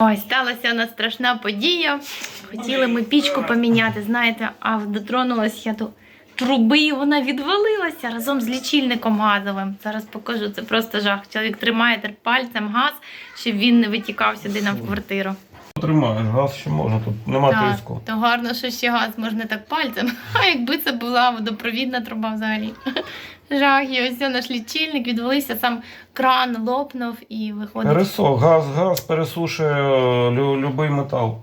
Ой, сталася у нас страшна подія. Хотіли ми пічку поміняти, знаєте, а дотронулась я до труби, і вона відвалилася разом з лічильником газовим. Зараз покажу, це просто жах. Чоловік тримає пальцем газ, щоб він не витікав сюди нам в квартиру. Тримаєш, газ ще можна, тут нема Так, тиску. то гарно, що ще газ можна так пальцем. А якби це була водопровідна труба взагалі. Жах, і ось наш лічильник відвалився, сам кран лопнув і виходить. Пересох, газ, газ пересушує е, любий метал.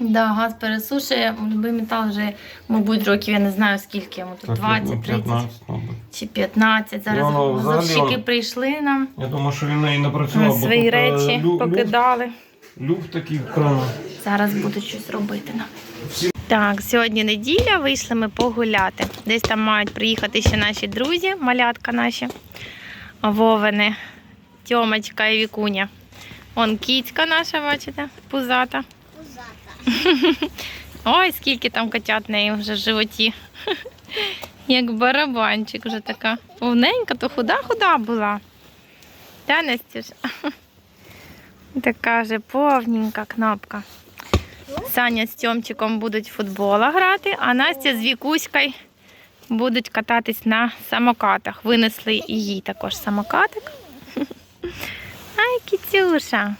Да, газ пересушує, любий метал вже, мабуть, років, я не знаю скільки йому тут 20, ну, 30 15, мабуть. чи 15. Зараз воно взагалі газовщики прийшли нам, Я думаю, що він і не працював, бо свої тут, е, речі лю- люфт, покидали. люфт такий кран. Зараз будуть щось робити нам. Так, сьогодні неділя, вийшли ми погуляти. Десь там мають приїхати ще наші друзі, малятка наші, Вовини, Тьомочка і Вікуня. Он кіцька наша, бачите, пузата. Ой, скільки там котят в неї вже в животі. Як барабанчик вже така. Повненька, то худа-худа була. Та, Настюш? Така вже повненька кнопка. Саня з Тьомчиком будуть футбола грати, а Настя з Вікуською будуть кататись на самокатах. Винесли і їй також самокатик. Ай, кітюша.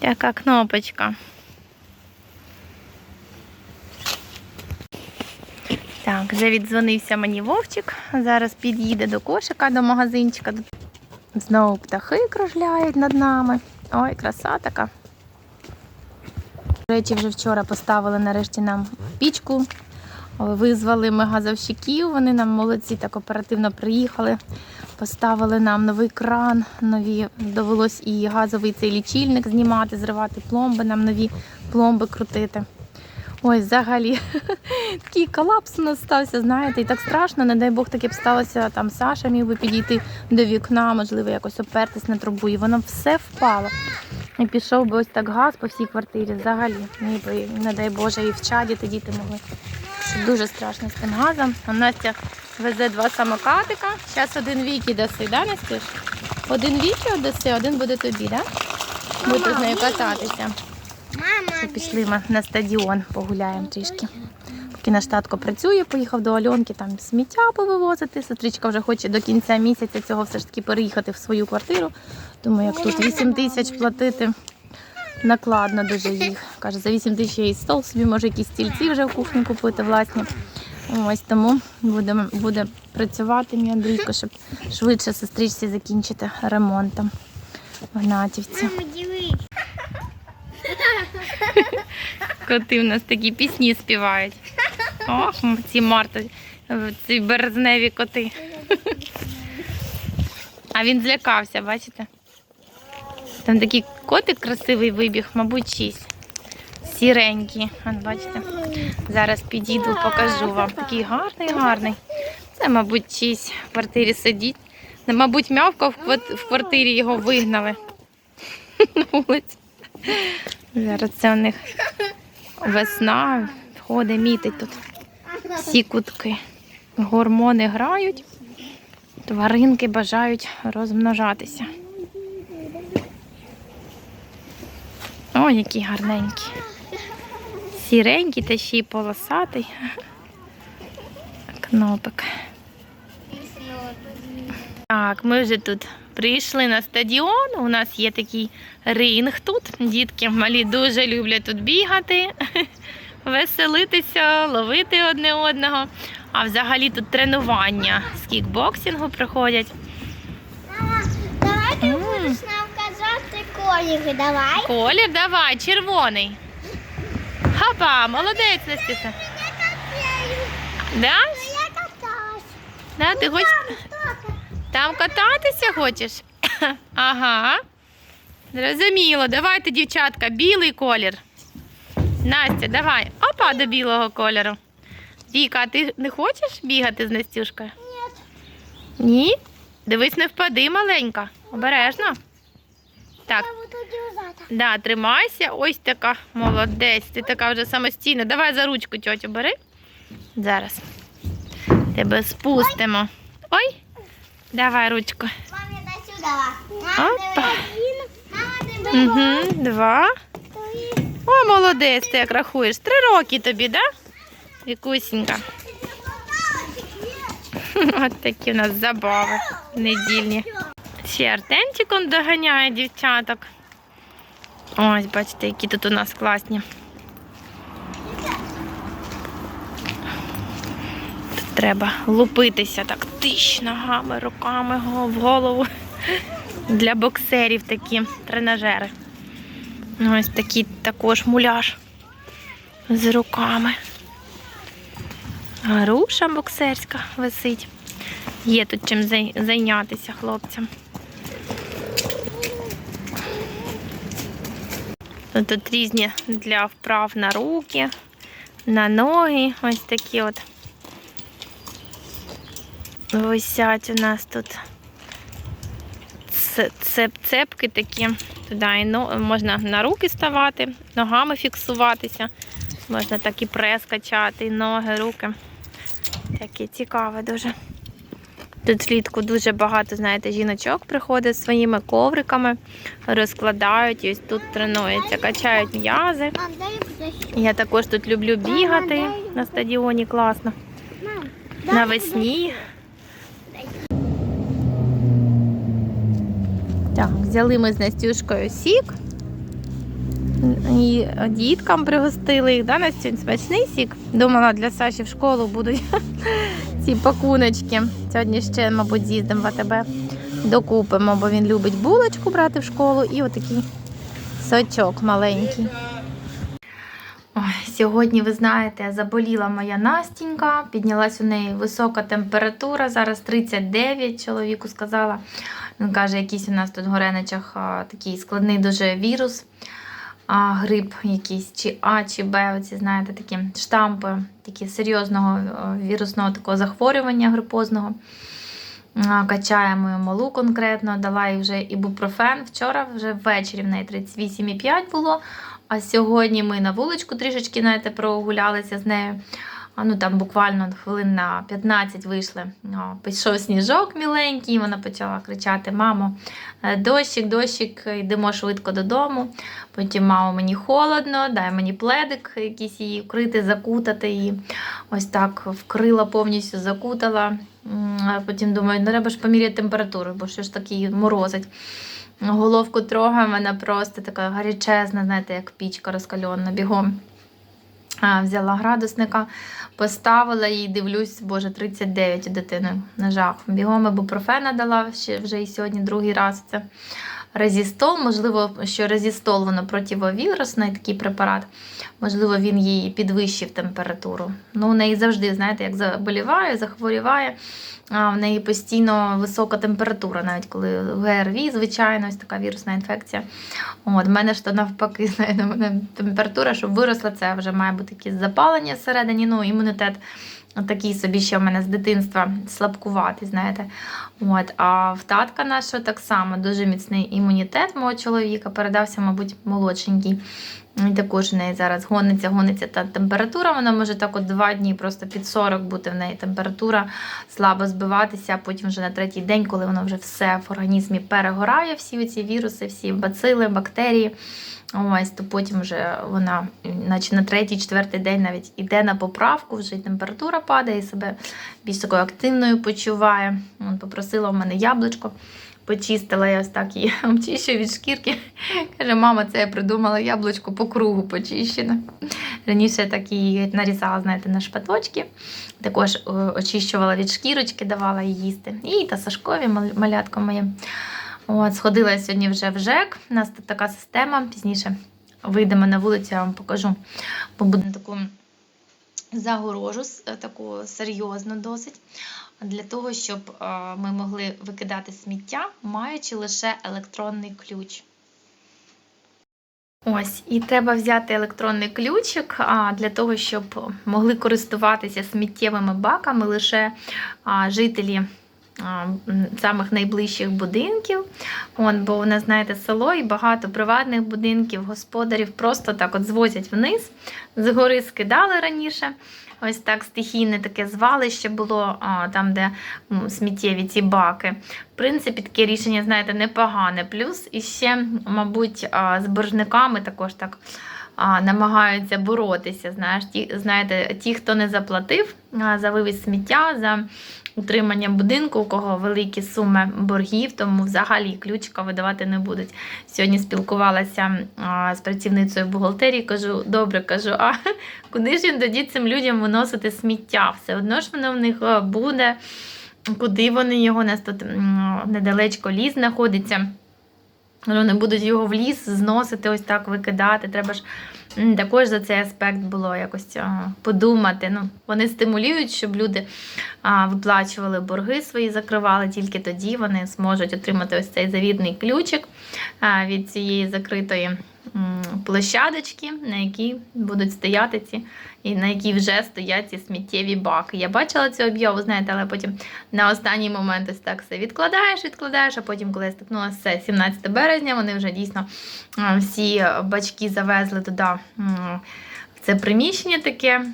Така кнопочка. Так, вже віддзвонився мені Вовчик. Зараз під'їде до кошика, до магазинчика. Знову птахи кружляють над нами. Ой, краса така. Речі, вже вчора поставили нарешті нам пічку. Визвали ми газовщиків, вони нам молодці так оперативно приїхали. Поставили нам новий кран, нові довелось і газовий цей лічильник знімати, зривати пломби, нам нові пломби крутити. Ой, взагалі, такий колапс у нас стався, знаєте, і так страшно, не дай Бог таке б сталося, там Саша міг би підійти до вікна, можливо, якось опертись на трубу, і воно все впало. І пішов би ось так газ по всій квартирі взагалі. Ніби, не дай Боже, і в чаді діти могли. Дуже страшно з тим газом. А Настя везе два самокатика. Зараз один віки даси, да, Настюш? Один віки отдаси, один буде тобі, да? Будете з нею кататися. Мама, Пішли ми на стадіон, погуляємо трішки. Поки наш татко працює, поїхав до Альонки там сміття повивозити. Сестричка вже хоче до кінця місяця цього все ж таки переїхати в свою квартиру. Думаю, як тут 8 тисяч платити накладно дуже їх. Каже, за 8 тисяч я і стол собі, може якісь стільці вже в кухні купити власні. Ось тому будемо, буде працювати мій Андрійко, щоб швидше сестричці закінчити ремонтом в Гнатівці. Коти в нас такі пісні співають. Ох, ці марти, ці березневі коти. А він злякався, бачите? Там такий котик красивий вибіг, мабуть, шість. Сіренький. От бачите? Зараз підійду, покажу вам. Такий гарний, гарний. Це, мабуть, чийсь в квартирі сидіть. Мабуть, мявка в в квартирі його вигнали на вулиці. Зараз це у них весна, ходить, мітить тут всі кутки. Гормони грають, тваринки бажають розмножатися. О, який гарненький. Сіренький та ще й полосатий. Кнопик. Так, ми вже тут прийшли на стадіон. У нас є такий ринг тут. Дітки малі дуже люблять тут бігати, веселитися, ловити одне одного. А взагалі тут тренування з кікбоксингу проходять. Мама, давай ти будеш нам казати коліри, давай. Колір давай, червоний. Хапа, молодець, Настюша. Да? Да, ти хочеш там кататися хочеш? Ага. Зрозуміло. Давайте, дівчатка, білий колір. Настя, давай. Опа, до білого кольору. Віка, а ти не хочеш бігати з Настюшкою? Ні. Ні? Дивись, не впади, маленька. Обережно. Так, Я да, тримайся. Ось така молодець. Ти така вже самостійна. Давай за ручку тьотю бери. Зараз. Тебе спустимо. Ой. Давай ручку. Сюди. Мама, Опа. Угу, два. Три. О, молодець, ти як рахуєш. Три роки тобі, да? Вікусінька. От такі у нас забави недільні. Ще Артемчик он доганяє дівчаток. Ось, бачите, які тут у нас класні. Тут треба лупитися так тиш ногами, руками в голову. Для боксерів такі тренажери. Ось такий також муляж з руками. Груша боксерська висить. Є тут чим зайнятися хлопцям. Ну, Тут різні для вправ на руки, на ноги. Ось такі от висять у нас тут цеп, цепки такі. Туди і но, можна на руки ставати, ногами фіксуватися. Можна так і прес качати, і ноги, руки. Таке цікаве дуже. Тут влітку дуже багато, знаєте, жіночок приходять своїми ковриками, розкладають, і ось тут тренуються, качають м'язи. Я також тут люблю бігати на стадіоні, класно. Навесні. Так, взяли ми з Настюшкою сік. І діткам пригостили їх, да, Настюнь? Смачний сік. Думала, для Саші в школу будуть ці пакуночки. Сьогодні ще, мабуть, з'їздимо в АТБ, докупимо, бо він любить булочку брати в школу і отакий сочок маленький. Ой, сьогодні, ви знаєте, заболіла моя Настінька, піднялась у неї висока температура, зараз 39, чоловіку сказала. Він каже, якийсь у нас тут в Гореничах такий складний дуже вірус, а, грип якийсь, чи А, чи Б, оці, знаєте, такі штампи, такі серйозного вірусного такого захворювання грипозного. Качаємо її малу конкретно, дала їй вже ібупрофен. Вчора вже ввечері в неї 38,5 було. А сьогодні ми на вуличку трішечки знаєте, прогулялися з нею. Ну там буквально хвилин на 15 вийшли. Пішов сніжок міленький, і вона почала кричати: Мамо, е, дощик, дощик, йдемо швидко додому. Потім, мамо, мені холодно, дай мені пледик, якийсь її вкрити, закутати її. Ось так вкрила, повністю закутала. Потім думаю, ну треба ж поміряти температуру, бо що ж такі морозить. Головку трогаю, вона просто така гарячезна, знаєте, як пічка розкальонна, бігом. Взяла градусника, поставила їй, дивлюсь, боже, 39 у дитини на жах. Бігом ібупрофена дала ще вже і сьогодні другий раз. Це резістол. Можливо, що резістол воно противовірусний такий препарат. Можливо, він їй підвищив температуру. Ну, у неї завжди, знаєте, як заболіває, захворіває. А в неї постійно висока температура, навіть коли ГРВІ, звичайно, ось така вірусна інфекція. От, в мене ж то навпаки, знаєте, температура, щоб виросла, це вже має бути якесь запалення всередині, ну, імунітет такий собі ще в мене з дитинства слабкуватий, знаєте. От, а в татка нашого так само дуже міцний імунітет мого чоловіка, передався, мабуть, молодшенький. І також в неї зараз гониться, гониться та температура. Вона може так от два дні просто під 40 бути в неї температура, слабо збиватися, а потім вже на третій день, коли воно вже все в організмі перегорає, всі ці віруси, всі бацили, бактерії. Ось, то потім вже вона, наче на третій, четвертий день навіть іде на поправку, вже й температура падає, і себе більш такою активною почуває. От, попросила в мене яблучко. Почистила я ось так її обчищую від шкірки. Каже, мама, це я придумала яблучко по кругу почищене. Раніше я так її нарізала, знаєте, на шпаточки. Також е, очищувала від шкірочки, давала їй їсти. І та Сашкові, мал- малятко моє. От, сходила сьогодні вже в ЖЕК. У нас тут така система. Пізніше вийдемо на вулицю, я вам покажу. Бо буде таку загорожу, таку серйозну досить. Для того, щоб е, ми могли викидати сміття, маючи лише електронний ключ. Ось, і треба взяти електронний ключик для того, щоб могли користуватися сміттєвими баками лише жителі самих найближчих будинків. От, бо у нас, знаєте, село і багато приватних будинків, господарів просто так от звозять вниз. З гори скидали раніше. Ось так стихійне таке звалище було а, там, де сміттєві ці баки. В принципі, таке рішення, знаєте, непогане. Плюс іще, мабуть, а, з боржниками також так а, намагаються боротися. Знаєш, ті, знаєте, ті, хто не заплатив а, за вивіз сміття, за утримання будинку, у кого великі суми боргів, тому взагалі ключика видавати не будуть. Сьогодні спілкувалася а, з працівницею бухгалтерії, кажу, добре, кажу, а куди ж він тоді цим людям виносити сміття? Все одно ж воно в них буде, куди вони його нас тут недалечко ліс знаходиться. Вони будуть його в ліс зносити, ось так викидати. Треба ж також за цей аспект було якось подумати. Ну, вони стимулюють, щоб люди виплачували борги свої, закривали. Тільки тоді вони зможуть отримати ось цей завідний ключик від цієї закритої площадочки, на якій будуть стояти ці, і на якій вже стоять ці сміттєві баки. Я бачила цю об'яву, знаєте, але потім на останній момент ось так все відкладаєш, відкладаєш, а потім, коли я стикнулася все 17 березня, вони вже дійсно всі бачки завезли туди це приміщення таке.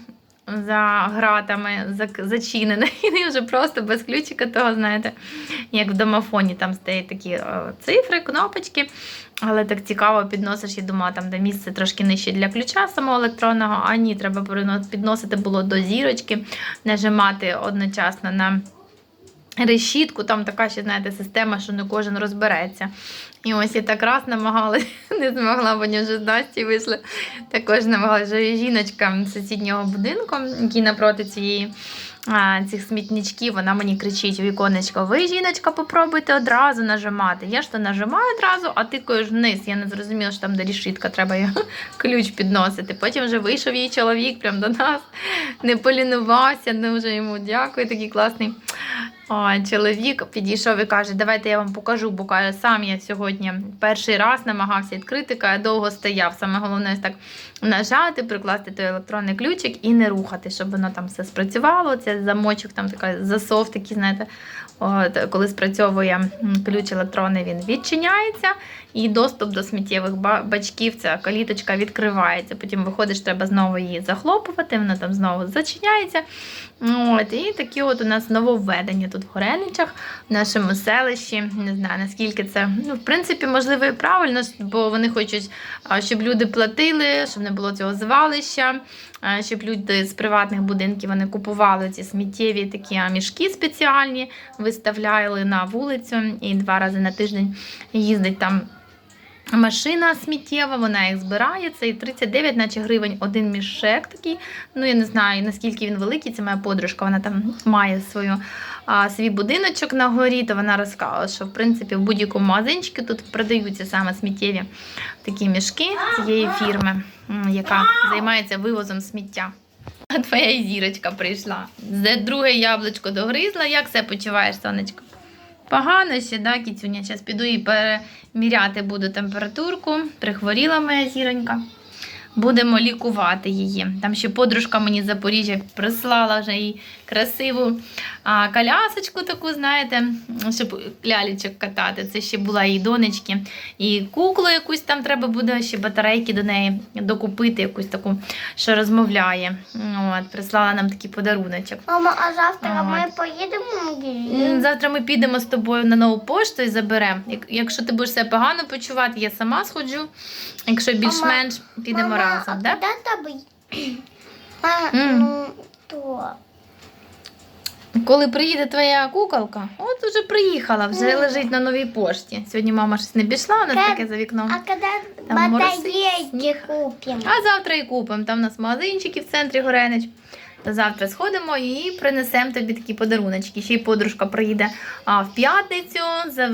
За гратами зачинений. Він і вже просто без ключика того, знаєте, як в домофоні там стоять такі е, цифри, кнопочки. Але так цікаво підносиш, я думала, там де місце трошки нижче для ключа самого електронного, а ні, треба підносити було до зірочки, нажимати одночасно на решітку, там така ще, знаєте, система, що не кожен розбереться. І ось я так раз намагалась, не змогла, бо вже з Насті вийшли. Також намагалася жіночка з сусіднього будинку, який напроти цієї. Цих смітничків, вона мені кричить у віконечко, ви, жіночка, попробуйте одразу нажимати. Я ж то нажимаю одразу, а тикаєш вниз. Я не зрозуміла, що там де рішітка, треба її ключ підносити. Потім вже вийшов її чоловік прямо до нас, не полінувався, ну вже йому дякую, такий класний. О, чоловік підійшов і каже, давайте я вам покажу, бо каже, сам я сьогодні перший раз намагався відкрити, каже, довго стояв. Саме головне так нажати, прикласти той електронний ключик і не рухати, щоб воно там все спрацювало. Це замочок, там така засов, такий, знаєте, от, коли спрацьовує ключ електронний, він відчиняється, і доступ до сміттєвих бачків, ця каліточка відкривається. Потім виходиш, треба знову її захлопувати, вона там знову зачиняється. От, і такі от у нас нововведення тут в Гореничах, в нашому селищі. Не знаю, наскільки це, ну, в принципі, можливо, і правильно, бо вони хочуть, щоб люди платили, щоб не було цього звалища, щоб люди з приватних будинків вони купували ці сміттєві такі мішки спеціальні, виставляли на вулицю і два рази на тиждень їздить там. Машина сміттєва, вона їх збирає. Це і 39, наче гривень один мішек такий. Ну, я не знаю, наскільки він великий. Це моя подружка, вона там має свою, а, свій будиночок на горі, то вона розказала, що в принципі в будь-якому магазинчику тут продаються саме сміттєві такі мішки цієї фірми, яка займається вивозом сміття. Твоя зірочка прийшла. Де друге яблучко догризла. Як себе почуваєш, сонечко? Погано ще, да, кіцюня? Зараз піду і переміряти буду температурку. Прихворіла моя зіронька. Будемо лікувати її. Там ще подружка мені з Запоріжжя прислала вже їй красиву а, колясочку таку, знаєте, щоб лялечок катати. Це ще була її донечки. І куклу якусь там треба буде, ще батарейки до неї докупити, якусь таку, що розмовляє. От, прислала нам такий подаруночок. Мама, а завтра От. ми поїдемо? Завтра ми підемо з тобою на нову пошту і заберемо. Як- Якщо ти будеш себе погано почувати, я сама сходжу. Якщо більш-менш підемо Мама, разом, да? А, М. ну, то. Коли приїде твоя куколка, от уже приїхала, вже лежить на новій пошті. Сьогодні мама щось не пішла, у нас Та- таке за вікном. А когда Там батарейки купим? А завтра і купимо. Там у нас магазинчики в центрі Горенич. Завтра сходимо і принесемо тобі такі подаруночки. Ще й подружка приїде а, в п'ятницю,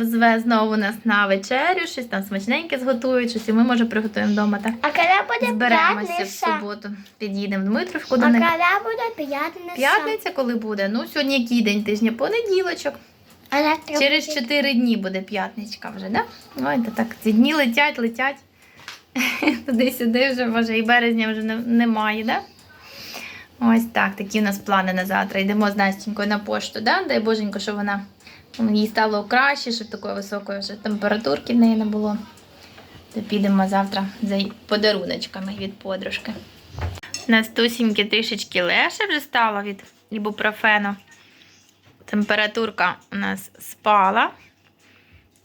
зве знову нас на вечерю, щось там смачненьке зготують, щось і ми може приготуємо вдома. Так А когда буде зберемося в суботу. Під'їдемо в Дмитрівку А до них. когда буде п'ятниця? П'ятниця, коли буде? Ну, сьогодні який день тижня? Понеділочок. А Через 4 дні буде п'ятничка вже, да? Ой, то так ці дні летять, летять. Туди-сюди вже, може, і березня вже не- немає, да? Ось так, такі у нас плани на завтра. Йдемо з Настенькою на пошту, да? Дай Боженько, щоб вона Їй стало краще, щоб такої високої вже температурки в неї не було. То підемо завтра за подаруночками від подружки. Настусіньки трішечки легше вже стало від ібупрофену. Температурка у нас спала.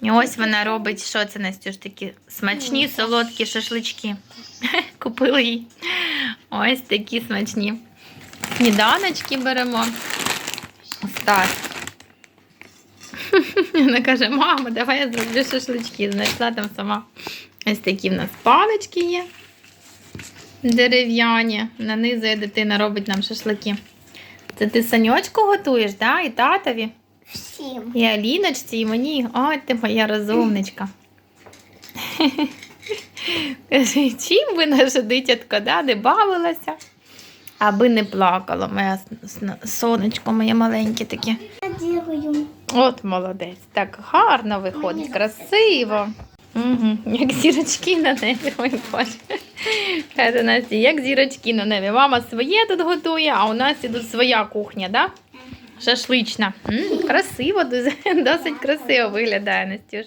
І ось вона робить, що це Настюш, такі смачні солодкі шашлички. Купили їй. Ось такі смачні. Сніданочки беремо. Ось так. Вона каже, мама, давай я зроблю шашлички. Знайшла там сама. Ось такі в нас палички є. Дерев'яні. Нанизує дитина, робить нам шашлики. Це ти саньочку готуєш, да? І татові? Всім. І Аліночці, і мені. Ой, ти моя розумничка. Каже, чим би наша дитятко да, не бавилася, аби не плакало. С- сонечко моє маленьке таке. От молодець. Так гарно виходить, красиво. Угу. Як зірочки на небі. Ой, Боже. Настя, як зірочки на небі. Мама своє тут готує, а у нас тут своя кухня, да? Шашлична. М, красиво, досить красиво виглядає, Настюш.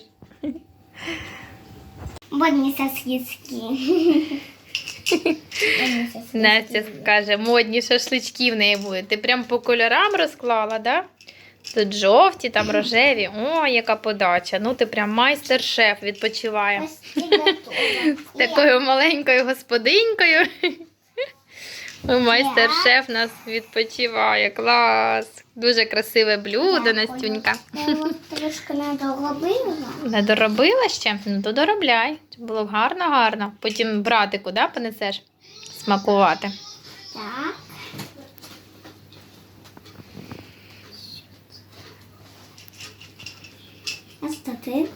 Модні сосиски. Настя каже, модні шашлички в неї будуть. Ти прям по кольорам розклала, да? Тут жовті, там рожеві. О, яка подача. Ну ти прям майстер-шеф відпочиває. З такою маленькою господинькою. Майстер-шеф нас відпочиває. Клас. Дуже красиве блюдо, Настюнька. Трошки надоробила. Не доробила ще? Ну то доробляй. Щоб було гарно-гарно. Потім братику, да, понесеш смакувати. Так. Ось таки.